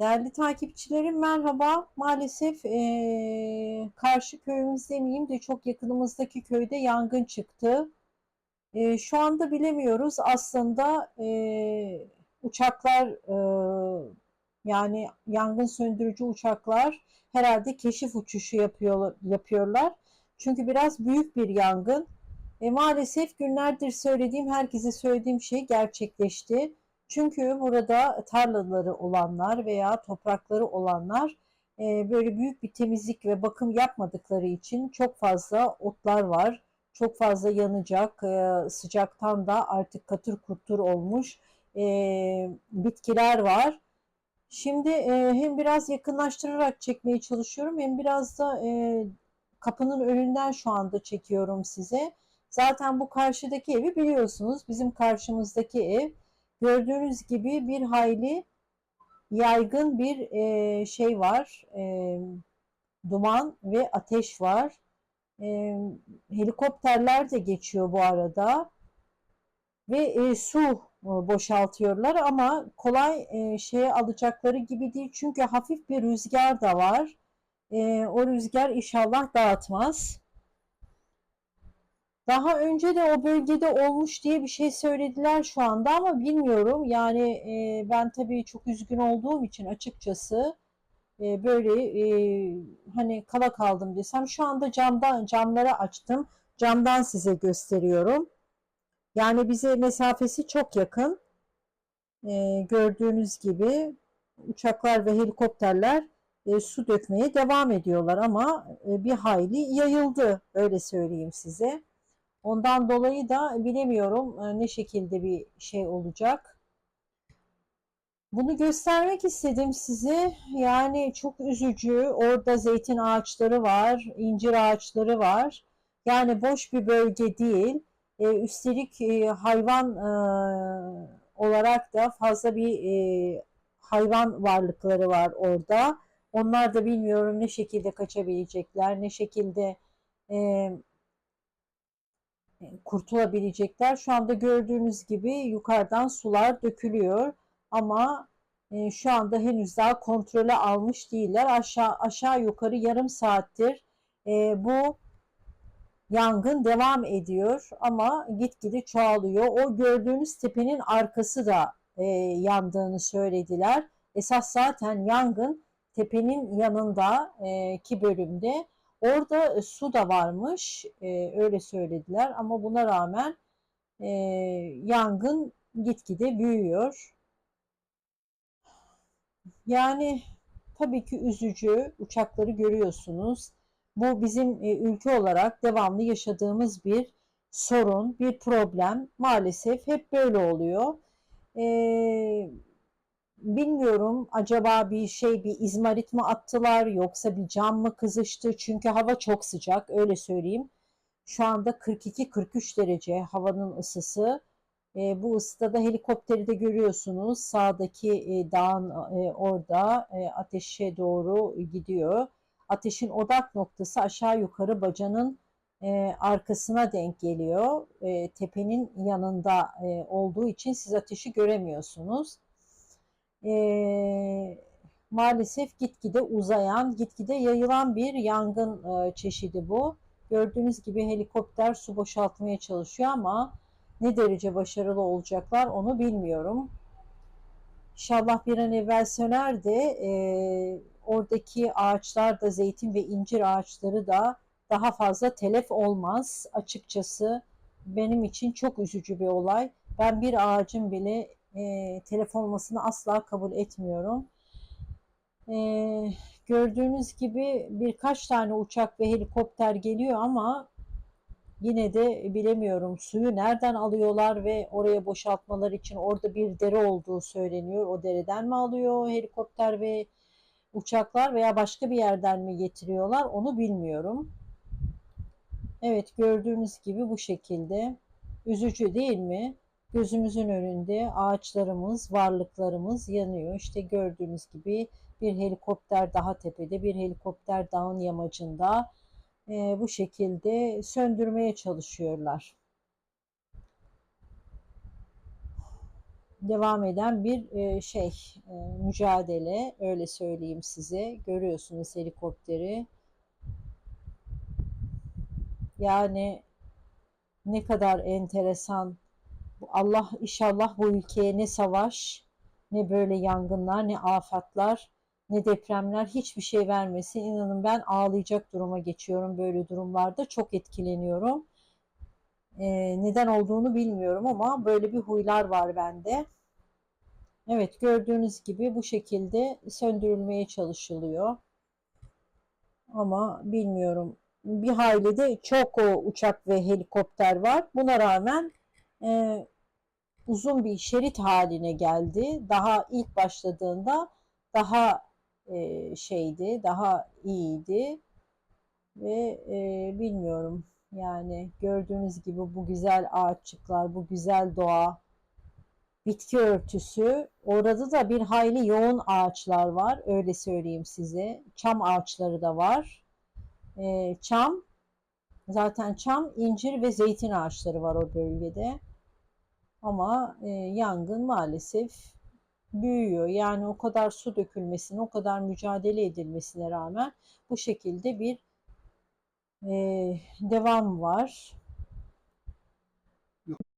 Değerli takipçilerim merhaba. Maalesef eee, karşı köyümüz demeyeyim de çok yakınımızdaki köyde yangın çıktı. Eee, şu anda bilemiyoruz. Aslında eee, uçaklar eee, yani yangın söndürücü uçaklar herhalde keşif uçuşu yapıyor, yapıyorlar. Çünkü biraz büyük bir yangın. E, maalesef günlerdir söylediğim, herkese söylediğim şey gerçekleşti. Çünkü burada tarlaları olanlar veya toprakları olanlar e, böyle büyük bir temizlik ve bakım yapmadıkları için çok fazla otlar var. Çok fazla yanacak, e, sıcaktan da artık katır kurtur olmuş e, bitkiler var. Şimdi hem biraz yakınlaştırarak çekmeye çalışıyorum hem biraz da kapının önünden şu anda çekiyorum size. Zaten bu karşıdaki evi biliyorsunuz. Bizim karşımızdaki ev gördüğünüz gibi bir hayli yaygın bir e, şey var. E, duman ve ateş var. E, helikopterler de geçiyor bu arada. Ve e, su boşaltıyorlar ama kolay e, şeye alacakları gibi değil. Çünkü hafif bir rüzgar da var. E, o rüzgar inşallah dağıtmaz. Daha önce de o bölgede olmuş diye bir şey söylediler şu anda ama bilmiyorum. Yani e, ben tabii çok üzgün olduğum için açıkçası e, böyle e, hani kala kaldım desem. Şu anda camdan camları açtım. Camdan size gösteriyorum. Yani bize mesafesi çok yakın. E, gördüğünüz gibi uçaklar ve helikopterler e, su dökmeye devam ediyorlar ama e, bir hayli yayıldı öyle söyleyeyim size. Ondan dolayı da bilemiyorum e, ne şekilde bir şey olacak. Bunu göstermek istedim size. Yani çok üzücü. Orada zeytin ağaçları var, incir ağaçları var. Yani boş bir bölge değil. E, üstelik e, hayvan e, olarak da fazla bir e, hayvan varlıkları var orada. Onlar da bilmiyorum ne şekilde kaçabilecekler, ne şekilde e, kurtulabilecekler. Şu anda gördüğünüz gibi yukarıdan sular dökülüyor ama e, şu anda henüz daha kontrole almış değiller. Aşağı aşağı yukarı yarım saattir e, bu yangın devam ediyor ama gitgide çoğalıyor. O gördüğünüz tepenin arkası da e, yandığını söylediler. Esas zaten yangın tepenin yanındaki bölümde Orada e, su da varmış, e, öyle söylediler ama buna rağmen e, yangın gitgide büyüyor. Yani tabii ki üzücü, uçakları görüyorsunuz. Bu bizim e, ülke olarak devamlı yaşadığımız bir sorun, bir problem. Maalesef hep böyle oluyor. E, bilmiyorum acaba bir şey bir izmarit mi attılar yoksa bir cam mı kızıştı çünkü hava çok sıcak öyle söyleyeyim. Şu anda 42-43 derece havanın ısısı. E, bu ısıda da helikopteri de görüyorsunuz. Sağdaki e, dağın e, orada e, ateşe doğru gidiyor. Ateşin odak noktası aşağı yukarı bacanın e, arkasına denk geliyor. E, tepenin yanında e, olduğu için siz ateşi göremiyorsunuz e, maalesef gitgide uzayan, gitgide yayılan bir yangın e, çeşidi bu. Gördüğünüz gibi helikopter su boşaltmaya çalışıyor ama ne derece başarılı olacaklar onu bilmiyorum. İnşallah bir an evvel söner de e, oradaki ağaçlar da zeytin ve incir ağaçları da daha fazla telef olmaz. Açıkçası benim için çok üzücü bir olay. Ben bir ağacın bile e, telef olmasını asla kabul etmiyorum. E, gördüğünüz gibi birkaç tane uçak ve helikopter geliyor ama yine de bilemiyorum suyu nereden alıyorlar ve oraya boşaltmalar için orada bir dere olduğu söyleniyor. O dereden mi alıyor helikopter ve uçaklar veya başka bir yerden mi getiriyorlar onu bilmiyorum. Evet gördüğünüz gibi bu şekilde. Üzücü değil mi? Gözümüzün önünde ağaçlarımız, varlıklarımız yanıyor. İşte gördüğünüz gibi bir helikopter daha tepede, bir helikopter dağın yamacında e, bu şekilde söndürmeye çalışıyorlar. devam eden bir e, şey e, mücadele öyle söyleyeyim size. Görüyorsunuz helikopteri. Yani ne kadar enteresan. Allah inşallah bu ülkeye ne savaş, ne böyle yangınlar, ne afatlar, ne depremler hiçbir şey vermesin. İnanın ben ağlayacak duruma geçiyorum böyle durumlarda. Çok etkileniyorum. Ee, neden olduğunu bilmiyorum ama böyle bir huylar var bende. Evet gördüğünüz gibi bu şekilde söndürülmeye çalışılıyor. Ama bilmiyorum. Bir hayli de çok o uçak ve helikopter var. Buna rağmen e, uzun bir şerit haline geldi. Daha ilk başladığında daha e, şeydi, daha iyiydi ve e, bilmiyorum yani gördüğünüz gibi bu güzel ağaççıklar, bu güzel doğa, bitki örtüsü. Orada da bir hayli yoğun ağaçlar var. Öyle söyleyeyim size. Çam ağaçları da var. E, çam, zaten çam, incir ve zeytin ağaçları var o bölgede. Ama e, yangın maalesef büyüyor. Yani o kadar su dökülmesine, o kadar mücadele edilmesine rağmen bu şekilde bir e, devam var.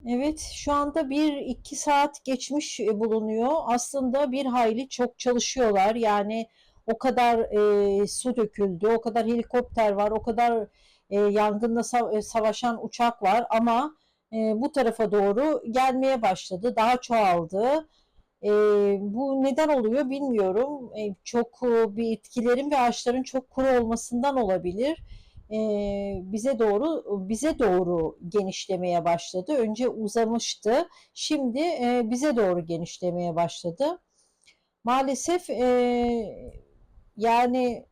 Evet, şu anda bir iki saat geçmiş e, bulunuyor. Aslında bir hayli çok çalışıyorlar. Yani o kadar e, su döküldü, o kadar helikopter var, o kadar e, yangında e, savaşan uçak var ama e, bu tarafa doğru gelmeye başladı. Daha çoğaldı. E, bu neden oluyor bilmiyorum. E, çok e, bir bitkilerin ve ağaçların çok kuru olmasından olabilir e, bize doğru bize doğru genişlemeye başladı. Önce uzamıştı, şimdi e, bize doğru genişlemeye başladı. Maalesef e, yani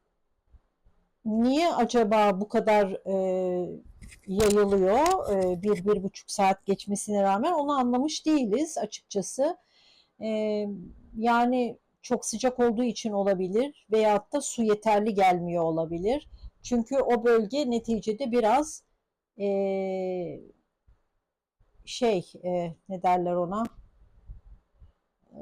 niye acaba bu kadar e, yayılıyor e, bir bir buçuk saat geçmesine rağmen onu anlamış değiliz açıkçası. E, yani çok sıcak olduğu için olabilir veyahut da su yeterli gelmiyor olabilir. Çünkü o bölge neticede biraz e, şey e, ne derler ona e,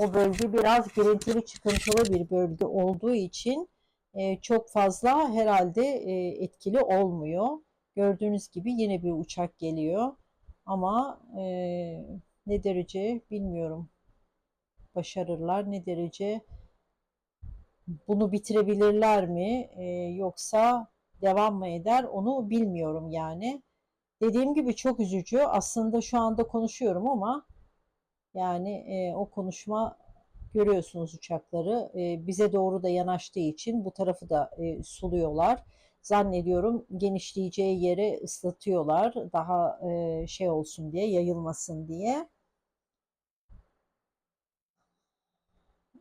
o bölge biraz girintili çıkıntılı bir bölge olduğu için e, çok fazla herhalde e, etkili olmuyor. Gördüğünüz gibi yine bir uçak geliyor ama e, ne derece bilmiyorum başarırlar ne derece bunu bitirebilirler mi e, yoksa devam mı eder onu bilmiyorum yani. Dediğim gibi çok üzücü. Aslında şu anda konuşuyorum ama yani e, o konuşma görüyorsunuz uçakları e, bize doğru da yanaştığı için bu tarafı da e, suluyorlar. Zannediyorum genişleyeceği yeri ıslatıyorlar daha e, şey olsun diye yayılmasın diye.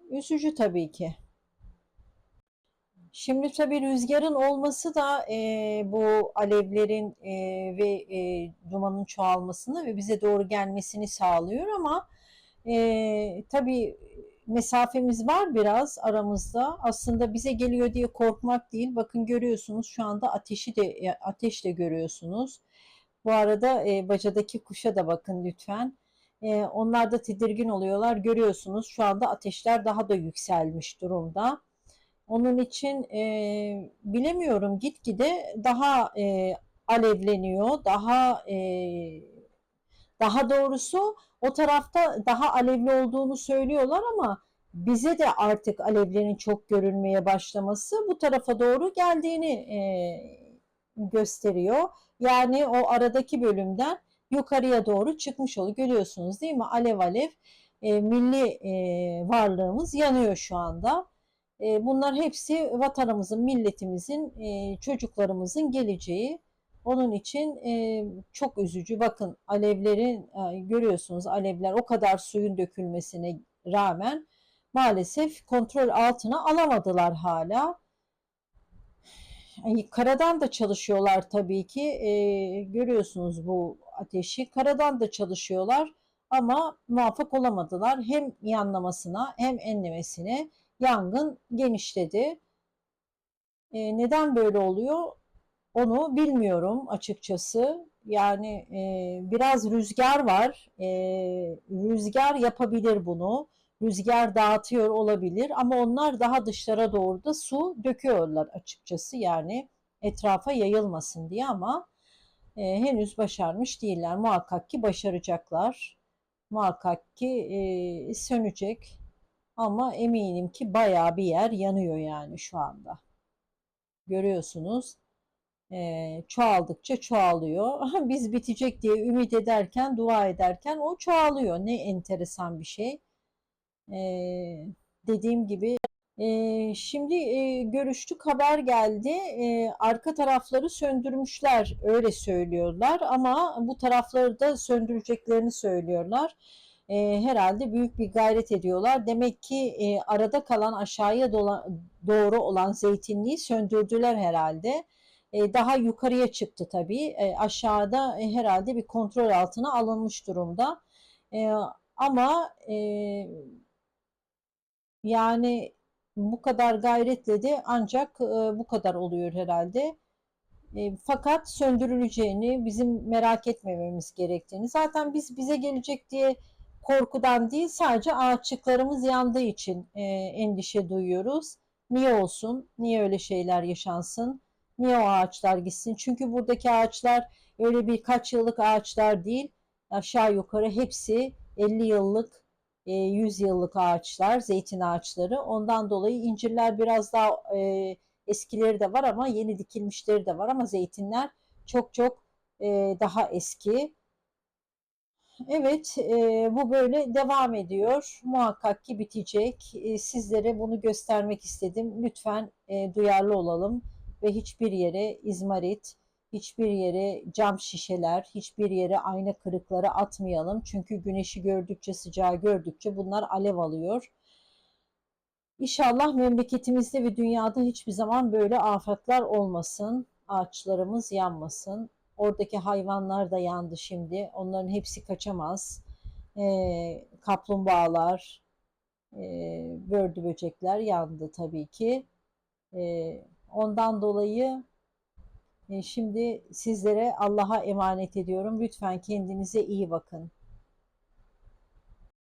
Üzücü tabii ki. Şimdi tabii rüzgarın olması da e, bu alevlerin e, ve e, dumanın çoğalmasını ve bize doğru gelmesini sağlıyor ama e, tabii mesafemiz var biraz aramızda. Aslında bize geliyor diye korkmak değil. Bakın görüyorsunuz şu anda ateşi de e, ateş de görüyorsunuz. Bu arada e, bacadaki kuşa da bakın lütfen. E, onlar da tedirgin oluyorlar. Görüyorsunuz şu anda ateşler daha da yükselmiş durumda. Onun için e, bilemiyorum gitgide daha e, alevleniyor, daha e, daha doğrusu o tarafta daha alevli olduğunu söylüyorlar ama bize de artık alevlerin çok görünmeye başlaması bu tarafa doğru geldiğini e, gösteriyor. Yani o aradaki bölümden yukarıya doğru çıkmış oluyor. Görüyorsunuz değil mi? Alev alev e, milli e, varlığımız yanıyor şu anda. E, bunlar hepsi vatanımızın, milletimizin, e, çocuklarımızın geleceği. Onun için e, çok üzücü. Bakın alevlerin görüyorsunuz alevler o kadar suyun dökülmesine rağmen maalesef kontrol altına alamadılar hala. karadan da çalışıyorlar tabii ki. görüyorsunuz bu ateşi. Karadan da çalışıyorlar ama muvaffak olamadılar. Hem yanlamasına hem enlemesine yangın genişledi. E, neden böyle oluyor? Onu bilmiyorum açıkçası. Yani e, biraz rüzgar var. E, rüzgar yapabilir bunu. Rüzgar dağıtıyor olabilir ama onlar daha dışlara doğru da su döküyorlar açıkçası. Yani etrafa yayılmasın diye ama e, henüz başarmış değiller. Muhakkak ki başaracaklar. Muhakkak ki e, sönecek. Ama eminim ki bayağı bir yer yanıyor yani şu anda. Görüyorsunuz. E, çoğaldıkça çoğalıyor. Biz bitecek diye ümit ederken, dua ederken o çoğalıyor. Ne enteresan bir şey. E, dediğim gibi e, şimdi e, görüştük haber geldi. E, arka tarafları söndürmüşler öyle söylüyorlar ama bu tarafları da söndüreceklerini söylüyorlar. E, herhalde büyük bir gayret ediyorlar. Demek ki e, arada kalan aşağıya dola, doğru olan zeytinliği söndürdüler herhalde. E, daha yukarıya çıktı tabii. E, aşağıda e, herhalde bir kontrol altına alınmış durumda. Ama yani bu kadar gayretle de ancak bu kadar oluyor herhalde. Fakat söndürüleceğini, bizim merak etmememiz gerektiğini. Zaten biz bize gelecek diye korkudan değil, sadece ağaçlıklarımız yandığı için endişe duyuyoruz. Niye olsun? Niye öyle şeyler yaşansın? Niye o ağaçlar gitsin? Çünkü buradaki ağaçlar öyle birkaç yıllık ağaçlar değil. Aşağı yukarı hepsi 50 yıllık, 100 yıllık ağaçlar, zeytin ağaçları. Ondan dolayı incirler biraz daha e, eskileri de var ama yeni dikilmişleri de var ama zeytinler çok çok e, daha eski. Evet, e, bu böyle devam ediyor. Muhakkak ki bitecek. E, sizlere bunu göstermek istedim. Lütfen e, duyarlı olalım ve hiçbir yere izmarit, hiçbir yere cam şişeler, hiçbir yere ayna kırıkları atmayalım. Çünkü güneşi gördükçe, sıcağı gördükçe bunlar alev alıyor. İnşallah memleketimizde ve dünyada hiçbir zaman böyle afetler olmasın. Ağaçlarımız yanmasın. Oradaki hayvanlar da yandı şimdi. Onların hepsi kaçamaz. E, kaplumbağalar, e, bördü böcekler yandı tabii ki. E, ondan dolayı e, şimdi sizlere Allah'a emanet ediyorum. Lütfen kendinize iyi bakın.